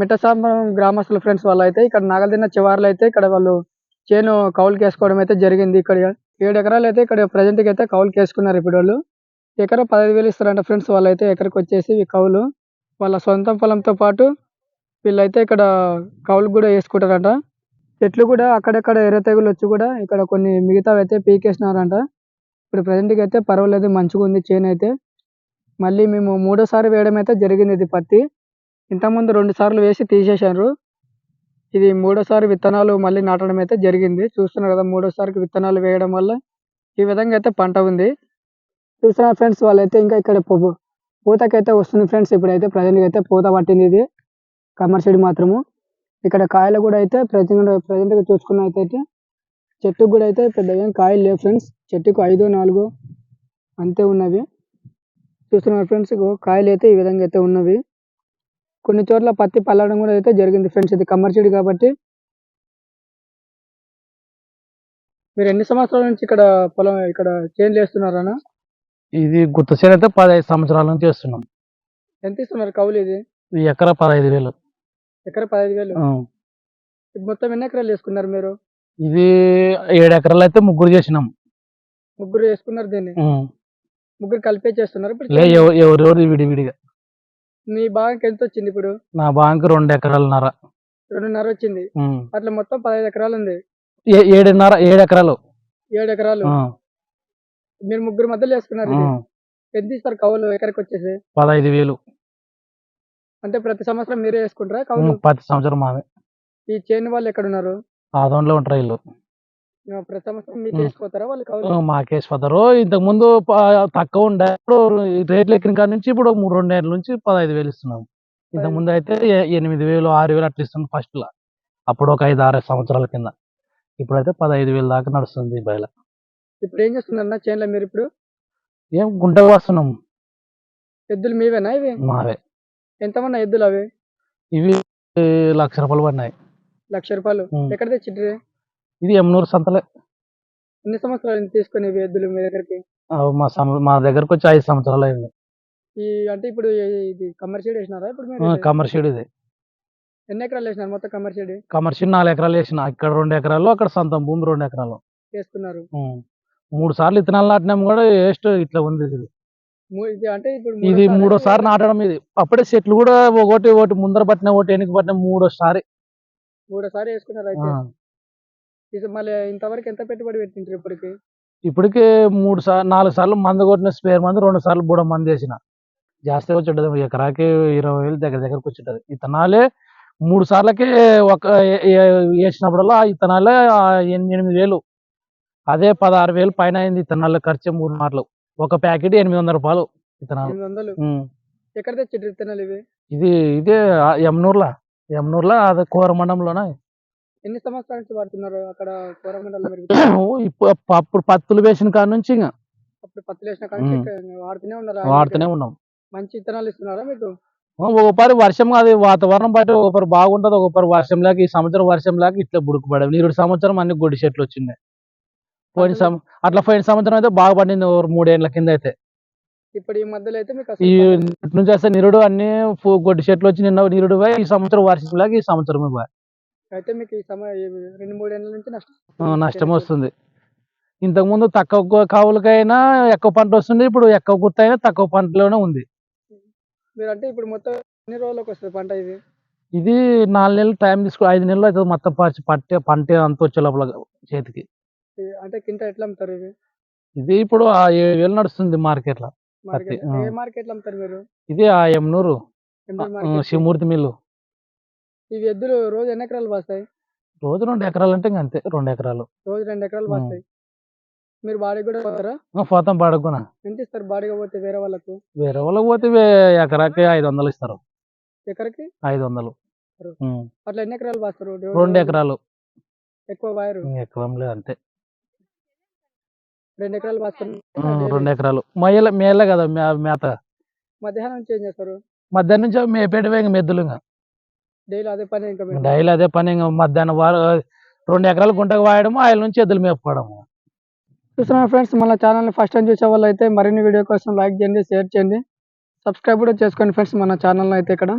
మిట్టసాంబరం గ్రామస్తుల ఫ్రెండ్స్ వాళ్ళు అయితే ఇక్కడ నాగల్దిన్న చివార్లు అయితే ఇక్కడ వాళ్ళు చేను కౌలుకి వేసుకోవడం అయితే జరిగింది. ఇక్కడ ఏడు ఎకరాలు అయితే ఇక్కడ ప్రజెంట్కి అయితే కౌలుకి వేసుకున్నారు ఇప్పుడు వాళ్ళు. ఎకరం పదహైదు వేలు ఇస్తారంట ఫ్రెండ్స్ వాళ్ళు అయితే ఎకరకు వచ్చేసి కౌలు. వాళ్ళ సొంత పొలంతో పాటు వీళ్ళైతే ఇక్కడ కౌలు కూడా వేసుకుంటారంట. చెట్లు కూడా అక్కడక్కడ ఎర్ర తెగులు వచ్చి కూడా ఇక్కడ కొన్ని మిగతావి అయితే పీకేసినారంట. ఇప్పుడు ప్రజెంట్కి అయితే పర్వాలేదు మంచిగా ఉంది చేను అయితే మళ్ళీ మేము మూడోసారి వేయడం అయితే జరిగింది ఇది పత్తి. ఇంతకుముందు రెండు సార్లు వేసి తీసేశారు. ఇది మూడోసారి విత్తనాలు మళ్ళీ నాటడం అయితే జరిగింది. చూస్తున్నారు కదా మూడోసారికి విత్తనాలు వేయడం వల్ల ఈ విధంగా అయితే పంట ఉంది. చూస్తున్నారు ఫ్రెండ్స్ వాళ్ళైతే ఇంకా ఇక్కడ పూతకైతే వస్తుంది ఫ్రెండ్స్. ఇప్పుడైతే ప్రజెంట్ అయితే పూత పట్టింది ఇది. కమర్షియల్ మాత్రము. ఇక్కడ కాయలు కూడా అయితే ప్రజెంట్ ప్రజెంట్గా చూసుకున్న అయితే చెట్టుకు కూడా అయితే పెద్ద కాయలు లేవు ఫ్రెండ్స్. చెట్టుకు ఐదు నాలుగు అంతే ఉన్నవి. చూస్తున్నారు ఫ్రెండ్స్ కాయలు అయితే ఈ విధంగా అయితే ఉన్నవి. కొన్ని చోట్ల పత్తి పల్లడం కూడా అయితే జరిగింది ఫ్రెండ్స్. ఇది కమర్షియల్ కాబట్టి. మీరు ఎన్ని సంవత్సరాల నుంచి ఇక్కడ పొలం ఇక్కడ చేంజ్ చేస్తున్నారనా ఇది గుత్త చేను అయితే పదహైదు సంవత్సరాల నుంచి చేస్తున్నాం. ఎంత ఇస్తున్నారు కౌలు ఇది? ఈ ఎకరా పదహైదు వేలు. ఎకర పదహైదు వేలు? మొత్తం ఎన్ని ఎకరాలు వేసుకున్నారు మీరు? ఇది ఏడు ఎకరాలు అయితే ముగ్గురు చేసినాం. ముగ్గురు వేసుకున్నారు దీన్ని. ముగ్గురు కలిపే చేస్తున్నారు? ఎవరెవరు విడివిడిగా. మీ భాగంకి ఎంత వచ్చింది ఇప్పుడు? నా బాంక్ రెండు ఎకరాలన్నర రెండున్నర వచ్చింది. అట్లా మొత్తం పదహైదు ఎకరాలు ఉంది. ఏ- ఏడున్నర ఏడు ఎకరాలు ఏడు ఎకరాలు. ఆ. మీరు ముగ్గురు మధ్యలో వేసుకున్నారు ఇది. ఎంత ఇస్తారు కౌలు? ఎకరకు వచ్చేసి? పదహైదు వేలు. అంటే ప్రతి సంవత్సరం మీరే వేసుకుంటారా కౌలు? ప్రతి సంవత్సరం మాది. ఈ చేను వాళ్ళు ఎక్కడ ఉన్నారు? ఆదంలో ఉంటారు ఇల్లు ఆ, ప్రతి సంవత్సరం మీకు వాళ్ళు కౌలు మాకేసిపోతారు ఇంతకు ముందు ప- తక్కువ ఉండే. ఇప్పుడు రేట్లు ఎక్కిన కాడ నుంచి ఇప్పుడు మూడు రెండు ఏళ్ళ నుంచి పదహైదు వేలు ఇస్తున్నాం. ఇంతకు ముందు అయితే ఎ- ఎనిమిది వేలు ఆరు వేలు అట్లా ఇస్తున్నాం ఫస్ట్ లా అప్పుడు ఒక ఐదు ఆరు సంవత్సరాల కింద. ఇప్పుడైతే పదహైదు వేలు దాకా నడుస్తుంది ఈ బయల ఇప్పుడు ఏం చేస్తున్నారు చేనులో మీరు ఇప్పుడు? ఏం గుంట వస్తున్నాం ఎద్దులు మీవేనా ఇవి? మావే. ఎంతమన్నా ఎద్దులు అవి? ఇవి లక్ష రూపాయలు పడినాయి. లక్ష రూపాయలు. ఎక్కడ తెచ్చిట్రి ఇది ఎమ్నూరు సంతలే. ఎన్ని సంవత్సరాలు తీసుకొని ఇవి ఎద్దులు మీ దగ్గరికి? ఆ, మా సం మా దగ్గరకు వచ్చి ఐదు సంవత్సరాలు అయింది. ఈ అంటే ఇప్పుడు ఈ- ఇది కమర్షియల్ వేసినారా ఇప్పుడు మీరు? కమర్షియల్ ఇది. ఎన్ని ఎకరాలు వేసినారు మొత్తం కమర్షియల్? కమర్షియల్ నాలుగు ఎకరాలు వేసిన. ఇక్కడ రెండు ఎకరాలు అక్కడ సొంతం భూమి రెండు ఎకరాలు వేసుకున్నారు. ఉం. మూడు సార్లు ఇత్తనాలు నాటినాం కూడా వేస్ట్ ఇట్లా ఉంది ఇది. మూ- ఇది అంటే ఇప్పుడు ఇది మూడోసారి మూడోసారి నాటడం ఇది. అప్పుడే చెట్లు కూడా ఒకటి ఒకటి ముందర పట్టిన ఒకటి వెనక పట్టిన మూడోసారి. మూడోసారి వేసుకున్నారు ఆ. ఇది మళ్ళీ ఇంతవరకు ఎంత పెట్టుబడి పెట్టింటారు ఇప్పటికి? ఇప్పటికే మూడు సార్లు నాలుగు సార్లు మందు కొట్టిన స్పేర్ మందు రెండు సార్లు బుడ మంది వేసిన. జాస్తి వచ్చి ఎకరాకి ఇరవై వేలు దగ్గర దగ్గరకు వచ్చింటది. ఇతనాలే మూడు సార్లకి ఒక వేసినప్పుడల్లా ఇతనాలే ఎనిమిది వేలు. అదే పదహారు వేలు పైన అయింది ఇతనాల ఖర్చు మూడు మార్లు ఒక ప్యాకెట్ ఎనిమిది వందల రూపాయలు ఇతనాలు. ఎక్కడ తెచ్చి విత్తనాలు ఇవి? ఇది ఇదే ఆ యమునూర్లా. యమునూర్లా అదే కోరమండంలోన ఎన్ని సంవత్సరాల నుంచి వాడుతున్నారు అక్కడ కోరమండలం మీరు? ఇప్పుడు అప్పుడు పత్తులు వేసిన కాడ నుంచి ఇంకా అప్పుడు పత్తి వేసిన వాడుతూనే ఉన్నారు? వాడుతూనే ఉన్నాం. మంచి విత్తనాలు ఇస్తున్నారా మీకు? ఒకపారి వర్షం అది వాతావరణం బట్టి ఒకపారి బాగుంటది ఒకపారి వర్షం లేక ఈ సంవత్సరం వర్షం లేక ఇట్లా బుడుకుపడేవి. నీరుడు సంవత్సరం అన్ని గొడ్డి చెట్లు వచ్చినాయి పోయిన అట్లా పోయిన సంవత్సరం అయితే బాగా పండింది మూడేళ్ళ కింద అయితే. ఇప్పుడు ఈ మధ్యలో అయితే మీకు ఈ అసలు నుంచి వస్తే నిరుడు అన్ని గొడ్డి చెట్లు వచ్చి నిన్న నిరుడు ఈ సంవత్సరం వర్షం లేక ఈ సంవత్సరం అయితే మీకు ఈ సమయం రెండు మూడేళ్ళ నుంచి నష్టం నష్టం వస్తుంది. ఇంతకు ముందు తక్కువ కావులకైనా ఎక్కువ పంట వస్తుంది ఇప్పుడు ఎక్కువ గుత్త అయినా తక్కువ పంటలోనే ఉంది. మీరు అంటే ఇప్పుడు మొత్తం ఎన్ని రోజులకు వస్తుంది పంట ఇది? ఇది నాలుగు నెలలు టైం తీసుకో ఐదు నెలలు అవుతుంది మొత్తం పచ్చి పట్టే పంట అంత వచ్చే లోపల చేతికి. అంటే కింట ఎట్లా అమ్ముతారు ఇవి? ఇది ఇప్పుడు ఆ ఏడు వేలు నడుస్తుంది మార్కెట్లో మార్కెట్లో అమ్ముతారు మీరు? ఇది ఆ ఎమ్నూరు శివమూర్తి మిల్లు. ఇవి ఎద్దులు రోజు ఎన్ని ఎకరాలు వస్తాయి రోజు రెండు ఎకరాలు అంటే ఇంక అంతే రెండు ఎకరాలు. రోజు రెండు ఎకరాలు ఉం. వస్తాయి మీరు బాడీ కూడా పోతారా? పోతాం పడకున ఎంత ఇస్తారు బాడీగా పోతే వేరే వాళ్ళకు? వేరే వాళ్ళకి పోతే ఎకరాకి ఐదు వందలు ఇస్తారు. ఎకరకి? ఐదు వందలు. అట్లా ఎన్ని ఎకరాలు వస్తారు రెండు ఎకరాలు. ఎక్కువ వాయరు ఎక్కువ అంతే. రెండు ఎకరాలు వస్తారు ఉం, రెండు ఎకరాలు. మయ్యల మేలే కదా మే- మేత. మధ్యాహ్నం నుంచి ఏం చేస్తారు? మధ్యాహ్నం నుంచి మేపేటవే ఇంక మెద్దులు ఇంకా. డైలీ అదే పని ఇంకా. డైలీ అదే పని ఇంకా మధ్యాహ్నం వారు రెండు ఎకరాలు గుంటకు వాయడము ఆయన నుంచి ఎద్దులు మేపుకోవడము చూస్తున్నా ఫ్రెండ్స్ మన ఛానల్ని ఫస్ట్ టైం చూసే వాళ్ళు అయితే మరిన్ని వీడియో కోసం లైక్ చేయండి షేర్ చేయండి సబ్స్క్రైబ్ కూడా చేసుకోండి ఫ్రెండ్స్ మన ఛానల్ అయితే ఇక్కడ